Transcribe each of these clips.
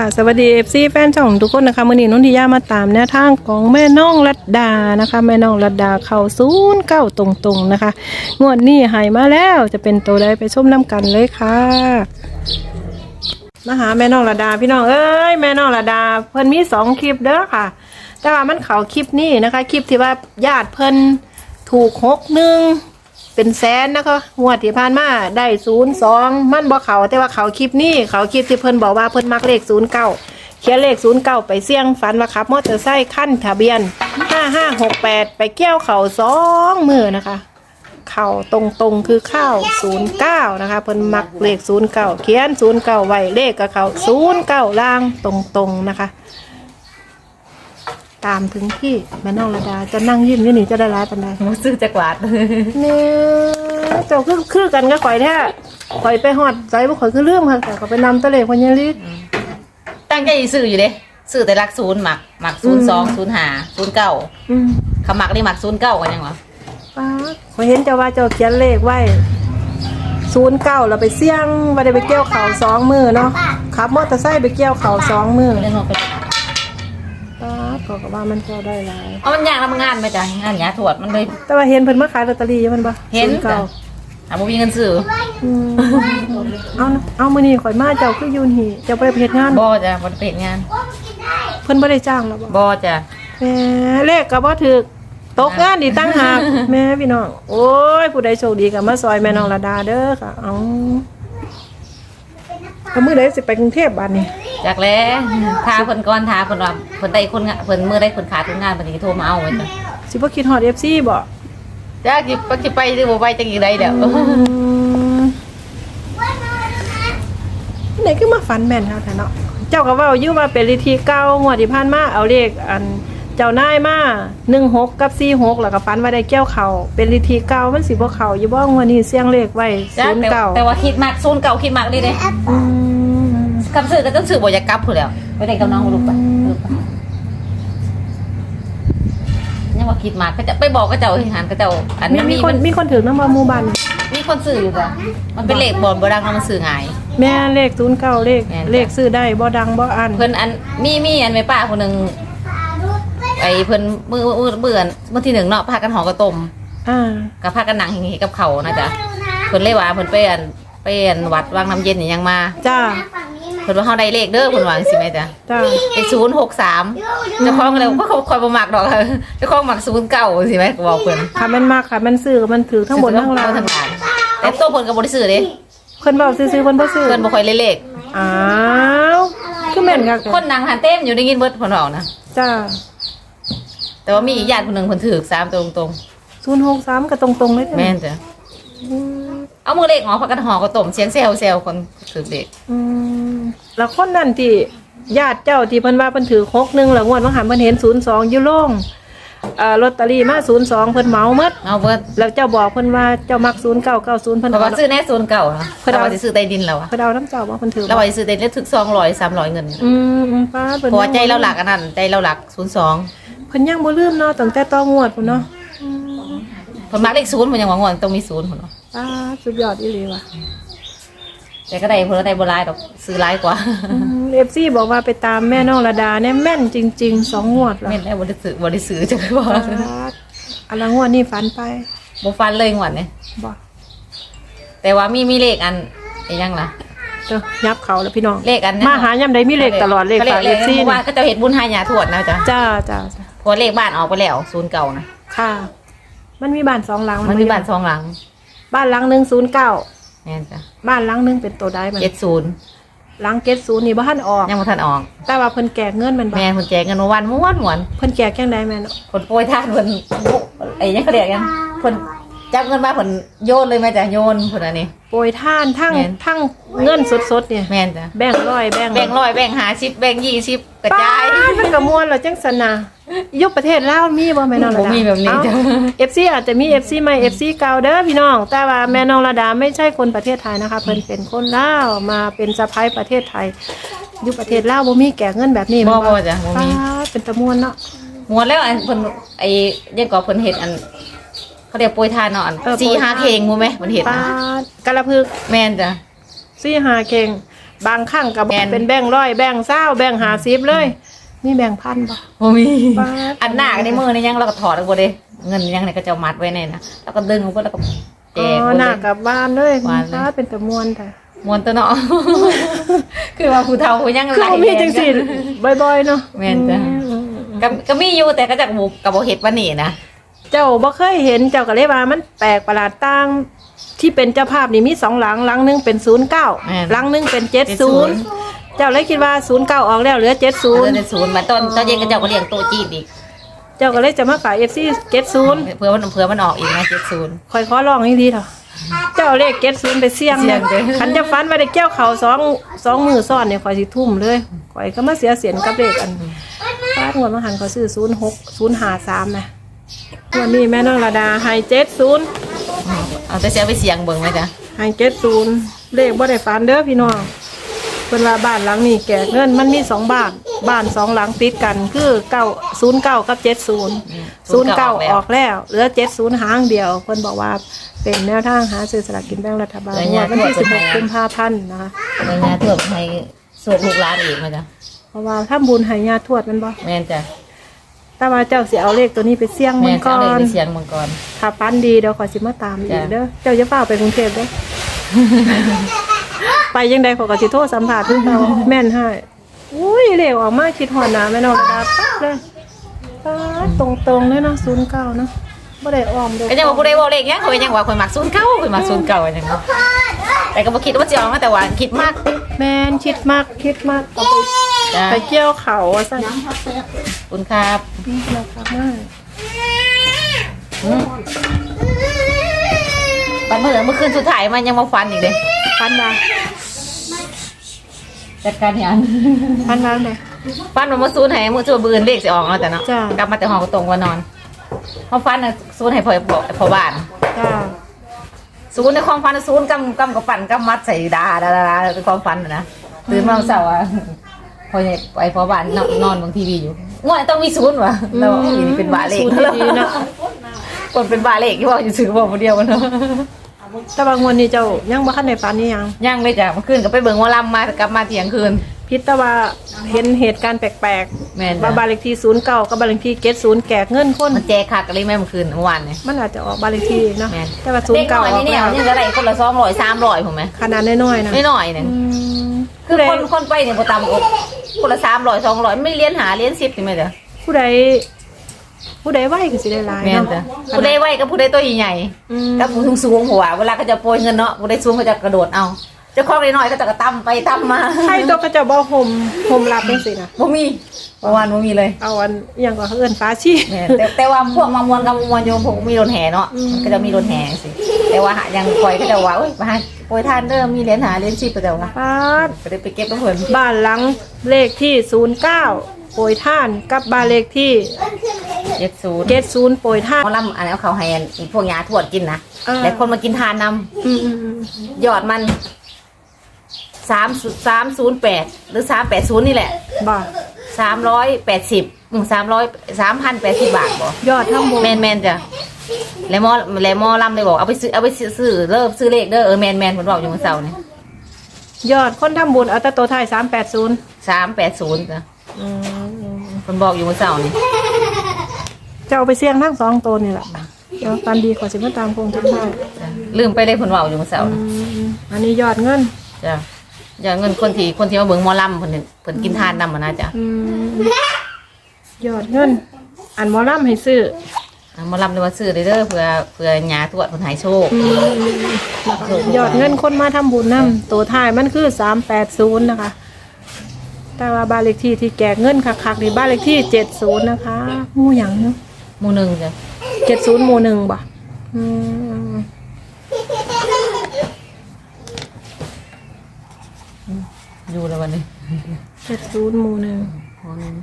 ค่ะสวัสดีเอฟซีแฟนช่องทุกคนนะคะมื่อนี้นุ่นทิยามาตามแนวทางของแม่น้องรัดดานะคะ แม่น้องรัดดาเข้าศูนย์เก้าตรงๆนะคะ งวดนี้หายมาแล้วจะเป็นตัวใดไปชมน้ำกันเลยค่ะมาหาแม่น้องรัดดาพี่น้องเอ้ยแม่น้องรัดดาเพิ่นมีสองคลิปเด้อค่ะ แต่ว่ามันเขาคลิปนี้นะคะ คลิปที่ว่าญาติเพิ่นถูกหกหนึ่ง เป็นแสนนะคะงวดที่ผ่านมาได้ศูนย์สองมันบอกเขาแต่ว่าเขาคลิปนี้เขาคลิปที่เพิ่นบอกว่าเพิ่นมักเลขศูนย์เก้าเขียนเลขศูนย์เก้าไปเสี่ยงฝันว่าขับมอเตอร์ไซค์ขั้นทะเบียนห้าห้าหกแปดไปเกี่ยวเข่าสองมือนะคะ เข่าตรงตรงๆคือข้าวศูนย์เก้านะคะเพิ่นมักเลขศูนย์เก้าเขียนศูนย์เก้าไว้เลขกับเขาศูนย์เก้าล่างตรงตรงๆนะคะ ตามถึงที่แม่น้องระดาจะนั่งยิ้มอยู่นี่จะได้ร้ายปันใดมันซื้อจากวาดเนี่ยเจ้าคือคือกันก็ข่อยแท้ข่อยไปหอดใจบ่ข่อยคือเรื่องค่ะแต่ก็ไปนำตะเลพญาลิศตั้งใจซื้ออยู่เด้ซื้อแต่รักศูนย์หมักหมักศูนย์สองศูนย์ห้าศูนย์เก้าอืมขมักนี่หมักศูนย์เก้ากันยังวะป้าดข่อยเห็นเจ้าว่าเจ้าเขียนเลขไว้ศูนย์เก้าเราไปเสี่ยงบ่ได้ไปเกี่ยวเขาสองมือเนาะขับมอเตอร์ไซค์ไปเกี่ยวเขาสองมือ เรื่องของไป ป้าด ก็ก็ว่ามันเจ้าได้หลายเอามันยากทำงานไหมจ๊ะงานหยาถวดมันเลย แต่ว่าเห็นเพิ่นมาขายลอตเตอรี่อยู่มันบ่เห็น ศูย์เก้าอะบ่มีเงินซื้ออืมเอานะเอามื้อนี้ข่อยมาเจ้าคืออยู่นี่เจ้าบ่ไปเฮ็ดงานบ่จ้ะบ่ได้ไปเฮ็ดงานเพิ่นบ่ได้จ้างแล้วบ่บ่จ้ะแหม่เลขก็บ่ถูกตกงานดีตั้งหากแม่พี่น้องโอ้ยผู้ใดโชคดีก็มาซอยแม่น้องระดาเด้อค่ะเอาก็มื้อใดสิไปกรุงเทพบัดนี้ จากแล้วทาเพิ่นก่อนทาเพิ่นว่าเพิ่นได้คนงานเพิ่นมื้อได้คนขาดคนงานเพิ่นสิโทรมาเอาไว้จ้ะสิบ่คิดฮอด FC บ่จ้าสิไปสิไปหรือบ่ไปจังอีไดเด้ออืมไหนคือมาฝันแม่นครับแท้เนาะเจ้าก็เว้าอยู่ว่าเป็นลิธีเก่างวดที่ผ่านมาเอาเลขอันเจ้านายมา16กับ46แล้วก็ฝันว่าได้เกี่ยวเขาเป็นลิธีเก่ามันสิบ่เข้าอยู่บ่งวดนี้เสียงเลขไว้จ้ะแต่09แต่ว่าคิดมากศูนย์เก่าคิดมากดีเด้อืม คำซื้อก็ต้องซื้อบ่อยากกลับพุ่นแล้วไปได้กับน้องลูกไปลูกไปยังว่าคิดมากก็จะไปบอกก็เจ้าให้หันก็เจ้าอันมีนั้นมีมีคนมีคนถือน้ำมาหมู่บ้านมีคนซื้ออยู่จ้ะมันเป็นเลขบอลบ่ดังแล้วมันซื้อง่าย แม่เลขศูนย์เก้าเลขแม่นจ้ะ เลขซื้อได้บ่ดังบ่อันเพิ่นอันมีมีอันแม่ป้าคนหนึงไอ้เพิ่นมือมือเบื่อนมื้อที่หนึ่งเนาะพากันหอกระต้ม อ่ากับพากันนั่งหิงๆกับเขาวนะจ๊ะเพิ่นเลยว่าเพิ่นไปอันไปอันวัดวางน้ำเย็นนี่ยังมาจ้า เพิ่นว่าเฮาได้เลขเด้อเพิ่นว่าจังซี่แม่จ้ะจ้าไอ้ศูนย์หกสามเจ้าของก็เลยว่าเขาคอยประมักดอกเจ้าของมักศูนย์เก่าสิไหมก็บอกเพิ่นค่ะมันมากค่ะมันซื้อมันถือทั้งบนทั้งล่างทั้งล่างแต่ตัวเพิ่นก็บ่ได้ซื้อเด้เพิ่นบอกซื้อๆเพิ่นบ่ซื้อเพิ่นบ่ค่อยเล่นเลขอ้าวคือแม่นคักคนนั่งหันเต็มอยู่ได้ยินเบิดเพิ่นบอกนะจ้าแต่ว่ามีอีกญาติคนหนึงเพิ่นถือ3ตัวตรง063ก็ตรงๆเลยๆแม่นจ้ะอืมเอามือเลขหมอพักกันหอก็ต้มเสียงแซวๆคนถือเลขอืม แล้วคนนั้นที่ญาติเจ้าที่เพิ่นว่าเพิ่นถือ6นึงแล้วงวดว่าหันเพิ่นเห็น02อยู่โรงอ่าลอตเตอรี่มา02เพิ่นเหมาหมดเอาเบิดแล้วเจ้าบอกเพิ่นว่าเจ้ามัก0990เพิ่นเพราะว่าเอา ซื้อแน่ศูนย์เก่านะเพิ่นเราเอาว่าสิซื้อใต้ดินแล้วอะเพิ่นเอาน้ำเจ้าบ่เพิ่นถือบ่เราว่าสิซื้อใต้ดินถึก200 300เงินอืมอืมป้าดเพิ่นเพราะว่าใจเราหลักอันนั้นใจเราหลัก02เพิ่นยังบ่ลืมเนาะตั้งแต่ต้องวดพุ่นเนาะเพิ่นมักเลข0เพิ่นยังว่างวดต้องมี0พุ่นเนาะป้าดสุดยอดอีหลีว่ะ แต่ก็ได้เพิ่นก็ได้บ่หลายดอกซื้อหลายกว่าเอฟซีบอกว่าไปตามแม่น้องระดาเนี่ยแม่นจริงๆสองงวดแล้วแม่นแล้วบ่ได้ซื้อบ่ได้ซื้อจังว่าป้าดอันละงวดนี่ฝันไปบ่ฟันเลยงวดนี้บ่แต่ว่ามีมีเลขอันไอ้ยังล่ะเด้อยับเขาแล้วพี่น้องเลขอันนั้นมาหายามใดมีเลขตลอดเลขเลฝากเลเอขฟซีเมื่อวานก็จะเฮ็ดบุญหายาทวดนะจ๊ะจ้าจ้าจ้าเพราะเลขบ้านออกไปแล้ว0เก่านะค่ะ มันมีบ้านสองหลังมันมีบ้านสองหลัง บ้านหลังหนึ่งศูนย์เก้า แม่นจ้ะบ้านหลังหนึ่งเป็นตัวได้มันเจ็ดศูนย์หลังเกตศูนย์นี่บ้านออก ยังบ่ทันออก แต่ว่าเพิ่นแก่เงินแมันบ่แม่คนแจกเงินเมื่อวันม้วนม้วนเพิ่นแก่แก่งใดแม่นคนโปรยทานคนไอ้เนี่ยเขาเรียกกันคนจับเงินมาคนโยนเลยแม่จ้ะโยนคนอันนี้โปรยท่านทั้งแม่น ทั้งเงินสดๆเนี่ย แม่นจ้ะแบ่งร้อยแบ่งแบ่งร้อยแบ่งหาชิปแบ่งยี่สิบกระจาย ป้ดมันก็ม่วนแล้วจังสนะยุคประเทศลาวมีบ่แม่น้องระบ่ดามีแบบนี้จ้ะ เอฟซีอาจจะมี FC ใหม่ FC เก่าเด้อพี่น้อง แต่ว่าแม่น้องระดาไม่ใช่คนประเทศไทยนะคะเพิ่นเป็นคนลาวมาเป็นสะพ้ายประเทศไทยอยู่ประเทศลาวบ่มีแก่เงินแบบนี้บ่แม่นบ่จ้ะบ่มี ป้าดเป็นตะม่วนเนาะม้วนแล้วอันเพิ่นไอ้ยังก่อเพิ่นเฮ็ดอัน เขาเรียกโปรยทานเนาะอันสี่ห้าเพลงมูไหมเพิ่นเฮ็ดป้านะดกะละพึกแม่นจ้ะ ซี่หาเข่งบางครั้งก็แม่น เป็นแบ่งค์ร้อยแบ่งค์เศร้าแบ่งค์หาสิบเลย มีแบ่งค์พันบ่ โอ้ยบาด อันหน้าในมือนี่ยังเราก็ถอดออกบ่ได้เงินยังเนี่ยก็จะเอามัดไว้ในนะแล้วก็ดึงออกไปแล้วก็แจอ๋กอหมดหน้าเลยกลับบ้านเลยบ้านเลย ฟ้าเป็นตะมวนแต่มวนตัวเนาะ คือว่าผู้เฒ่าผู้ยังคือบ่มีจังสิบ่อยๆเนาะแม่นจ้ะ อืม ก็ก็มีอยู่แต่ก็จากบุกกับบ่เฮ็ดปานนี้นะ เจ้าบ่เคยเห็นเจ้าก็เลยว่ามันแปลกประหลาดต่างที่เป็นเจ้าภาพนี่มีสองหลังหลังหนึงเป็น09หลังหนึงเป็น70เจ้าเลยคิดว่า09ออกแล้วเหลือเดือน70ศูนย์มาต้นตอนเย็นก็เจ้าก็เลี้ยงโต๊ะจีนอีกเจ้าก็เลยจะมาขาย FC 70เพื่อมันเพื่อมันออกอีกนะ70คอยขอลองให้ดีเถอะเจ้าเลขเก็ตศูนย์ไปเสี่ยงเสี่ยงเด้อ ขันจะฟันไปได้เกี่ยวเขาสองสองมือซ้อนเนี่ยคอยสิทุ่มเลยคอยก็มาเสียเสียนกับเลขอันฟาดงวดมาหันเขาซื้อศูนย์หกศูนย์หาสามนะ วันนี้แม่น้องระดาไฮเจ็ดศูนย์เอาแต่เสียไปเสียงเบิ่งไหมจ๊ะไฮเจ็ดศูนย์เลขบ่ได้ฟันเด้อพี่น้องเป็นว่าบ้านหลังนี้แก่เงินมันมีสองบ้านบ้านสองหลังติดกันคือเก้าศูนย์เก้ากับเจ็ดศูนย์ศูนย์เก้าออกแล้วเหลือเจ็ดศูนย์หางเดียวเพิ่นบอกว่าเป็นแนวทางหาซื้อสลากกินแบ่งรัฐบาลงวดวันที่สิบหกกุมภาพันธ์นะคะเงินงานเพื่อให้สวดลูกหลานอีกไหมจ๊ะเพราะว่าถ้าบุญให้ญาติทวดแมันบ่แม่นจ้ะ แต่ว่าเจ้าสิเอาเลขตัวนี้ไปเสี่ยงมัแม่นนก่เจ้าอเลยนไปเสียงมังกร ถ้าปันดีเดี๋ยวขอยสิมาตามอีกจ้ะ เด้อเจ้าจะเฝ้าไปกรุงเทพเด้อ ไปยังใดขอยก็สิโทรสัมภาษณ์เพิ่นเอาแม่นให้อุ้ยเลขออกมาคิดฮอดหน้าแม่นองระดาปั๊บเลยป๊าดตรงๆเลยเนาะ09เนาะบ่ได้อ้อมเด้อก็ยังว่าผู้ใดบอกเลขเนี้ยเขายังว่าคนมักศูนย์เก้าคนมักศูนย์เก้าอย่างเงี้ยแต่ก็บ่คิดว่าจะเอามาแต่ว่าคิดมากแม่นคิดมากคิดมากเอาไปจ้ะไปเกี่ยวเขาว่าซั่นขอบ คุณครับนี่ราคามากปันเมื่อเมื่อคืนสุดท้ายมันยังมาฟันอีกเลยปันว่าจัดการยังปันว่าไหนฟันมันมาซูนให้มือตัวบืนเลขสิออกเนาะแต่เนาะจ้ะ กลับมาแต่ห้องก็ตรงว่านอนเขาฟันน่ะซูนให้พ่อพ่อพ่อบ้าน จ้าซูนในความฟันน่ะซูนกำกำกับปั่นกำมัดใส่ดาดาดาดาเป็นความฟันน่ะนะตื่นมาเสาร์อะพ อเนี่ยไปพ่อบ้านนอนนอนบางทีวีอยู่ง่วงต้องมีซูนวะเราอีนี่เป็นบาเลขศูนย์ดีๆเนาะคนเป็นบาเลขที่ว่าอยู่ซื้อบอกคนเดียวกันเนาะแต่บางวันนี้เจ้ายังบ่คันในฝันนี่ยังยังเลยจ้ะเมื่อคืนก็ไปเบิ่งหว่าลำมากลับมาเที่ยงคืน พิษแต่ว่าเห็นเหตุการณ์แปลกแม่นๆจ้ะ ว่าบ้านเลขที่ศูนย์เก้ากับบ้านเลขที่เกตศูนย์แกกเงินคน มันแจกคักกันเลยแม่เมื่อคืนเมื่อวานเนี่ย มันอาจจะออกบ้านเลขที่เนาะแม่น แต่ว่าศูนเด็ย์กเก้าน้อยออนี่กเนี่ยแล้วยังอะไรคนละสองร้อยสามร้อยผมไหมขนาดน้อยๆนะไม่น้อยหนึ่งอืมคือผู้ใดคนคนไปเนี่ยประตามอกคนละสามร้อยสองร้อยไม่เลี้ยนหาเลี้ยนสิบนี่ไหมเด้อผู้ใดผู้ใดไหวก็สิได้หลายแม่นเนาะจ้ะผู้ใดไหวกับผู้ใดตัวใหญ่อืมๆกับผู้สูงสูงหัวเวลาเขาจะโปรยเงินเนาะผู้ใดสูงเขาจะกระโดดเอา เจ้าของน้อยๆก็จะกระตั้มไปตั้มมาใครตัวเขาเจะบ่ห่มห่มรับจังซี่นะบ่มีเมื่อวานบ่มีเลยเอาอันอหยังก็เขาเอิ้นฟ้าชีแม่นแต่แต่ว่าพวกมามวนกับมวนโยมพวกมีรถแห่เนาะอืมมันก็จะมีรถแห่สิแต่ว่าหายังปล่อยก็จะว่าเอ้ยมาให้ปล่อยทานเด้อมีเหรียญหาเหรียญสิบก็จะว่าฟ้าดก็ได้ไปเก็บน้ำเพิ่นบ้านหลังเลขที่ศูนย์เก้าโปรยท่านกับบ้านเลขที่เจ็ดศูนย์เกตศูนย์โปรยท่าน เขาลำอันนี้นเอาเขาให้อันพวกยาทวดกินนะอ่าแต่คนมากินทานนอืมอืมอืมำยอดมัน สามสามศูนย์แปดหรือสามแปดศูนย์นี่แหละบ่สามร้อยแปดสิบสามร้อยสามพันแปดสิบบาทบ่ยอดทั้งบนแมนแมนจ้ะแล้วหมอแล้วหมอลำเลยบอกเอาไปซื้อเอาไปซื้อเริ่มซื้อเลขเด้อเออแมนแมนผมบอกอยู่เมื่อเสาร์นี่ยอดคนทำบุญเอาแต่ตัวไทายสามแปดศูนย์สามแปดศูนย์จ้ะคนบอกอยู่เมื่อเสาร์นี่จะเอาไปเสี่ยงทั้งสองตัวนี่แหละเดี๋ยวตันดีขอสิมาตามคงทุกท่ายจ้ะลืมไปเลยคนบอกอยู่เมื่อเสาร์อืมอันนี้ยอดเงินจ้ะ อย่าเงินคนที่คนที่มาเบิ่งหมอลำเพิ่นนี่เพิ่นกินทานนำมานะจ้ะอืมยอดเงิน อันหมอลำให้ซื้ออะหมอลำเลยว่าซื้อเด้อเด้อเพื่อเพื่อหยาทวดเพิ่นหายโชค ยอดเงินคนมาทำบุญนํตัวท้ายมันคือสามแปดศูนย์นะคะ แต่ว่าบ้านเลขที่ที่แกกเงินคักๆนี่บ้านเลขที่เจ็ดศูนย์นะคะหมู่หยังหมู่หนึ่งจ้ะ เจ็ดศูนย์หมู่หนึ่งบ่อืม อยู่แล้ววันนี้เจ็ดศูนย์หมู่หนึ่งหมู่หนึ่ง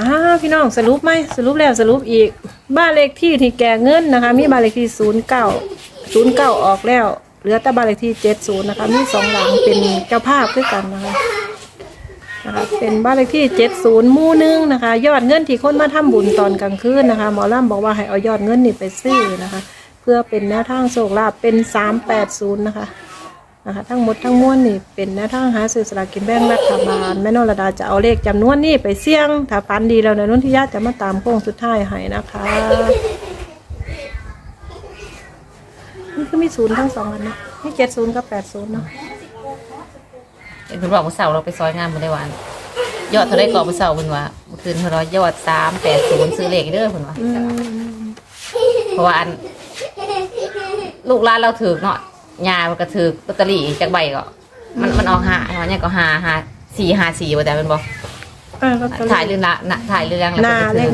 อ่าพี่น้องสรุปไหมสรุปแล้วสรุปอีก บ้านเลขที่ที่แกเงินนะคะ มีบ้านเลขที่ศูนย์เก้าศูนย์เก้าออกแล้วเหลือแต่บ้านเลขที่เจ็ดศูนย์นะคะ มีสองหลังเป็นเจ้าภาพด้วยกันนะคะนะคะเป็นบ้านเลขที่เจ็ดศูนย์หมู่หนึ่งนะคะ ยอดเงินที่คนมาทำบุญตอนกลางคืนนะคะ หมอล่ำบอกว่าให้เอายอดเงินนี่ไปซื้อนะคะ เพื่อเป็นแนวทางโชคลาภเป็นสามแปดศูนย์นะคะ นะคะทั้งหมดทั้งมวลนี่เป็นแนวทางหาซื้อสลากกินแบ่งรัฐบาลแม่นอรดาจะเอาเลขจำนวนนี้ไปเสี่ยง ถ้าฟันดีแล้วในนุ่นที่ญาติจะมาตามโค้งสุดท้ายให้นะคะนี่ก็มีศูนย์ทั้งสองอันนะมีเจ็ดศูนย์กับแปดศูนย์เนาะเห็นเพิ่นบอกว่าเสาร์เราไปซอยงานบ่ได้หวานยอดเท่าได้ก่อบ่เสาร์เพิ่นว่าเมื่อคืนเพิ่นว่ายอด380ซื้อเลขเด้อเพิ่นว่าอืมเพราะว่าอัน ลูกหลานเราถือเนาะ ยามันก็ถือลอตเตอรี่จากใบก็ มันมันออกหาเนาะเนี่ยก็หาหาสี่หาสี่ว่าแต่เป็นบอกเออลอตเตอรี่ ถ่ายเรื่องละน่ะถ่ายเรื่องแล้วหน้าก็จะเลถืขอ